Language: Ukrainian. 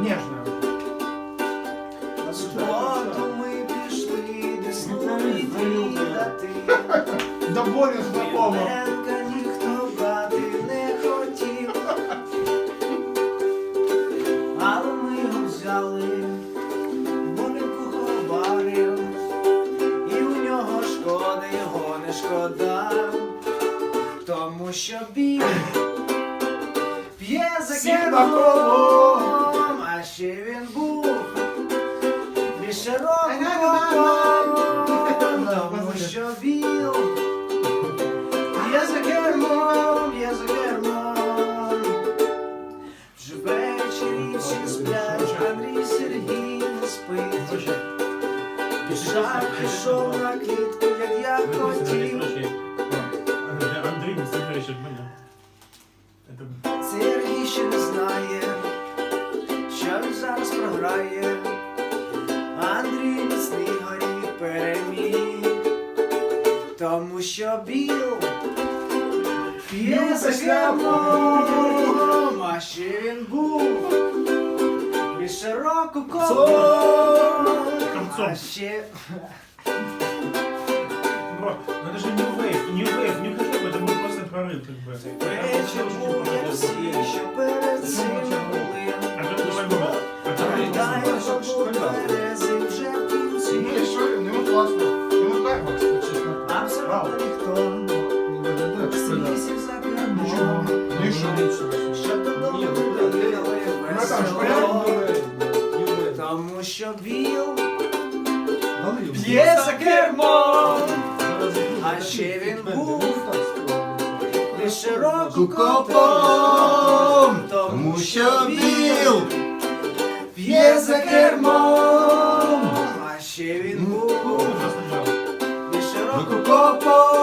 Ніжно. На ми пішли десну відвідати. До болю знакомо. Ніхто брати не хотів. Але ми його взяли, Боненьку ховарив, і у нього шкода, його не шкода, тому що біль п'є за Всіх ще він був більш широкого, тому що біл я за кермом, я за кермом. Вже ввечері всі сплять, Андрій Сергій не спить. Пішак пішов на клітку, як я хотів. Андрей не Сергій ще не знає, зараз програє. Андрій міцний горіх переміг, тому що біл п'є за кермом, а ще він був і широку колом, Комцом. а ще Бро, ну это же New Wave, New Wave, не хочу, это был просто прорыв, как бы. вечір був, як всі, Що був вже в кінці. Ні, що, йому класно. Йому так, чесно. Абсолютно ніхто сісів за кермо. Ну і що? Що додому приїхали там ж порядок весело. Тому що біл п'є за кермо. А ще він був не широку копом. Тому що біл п'є за кермом. А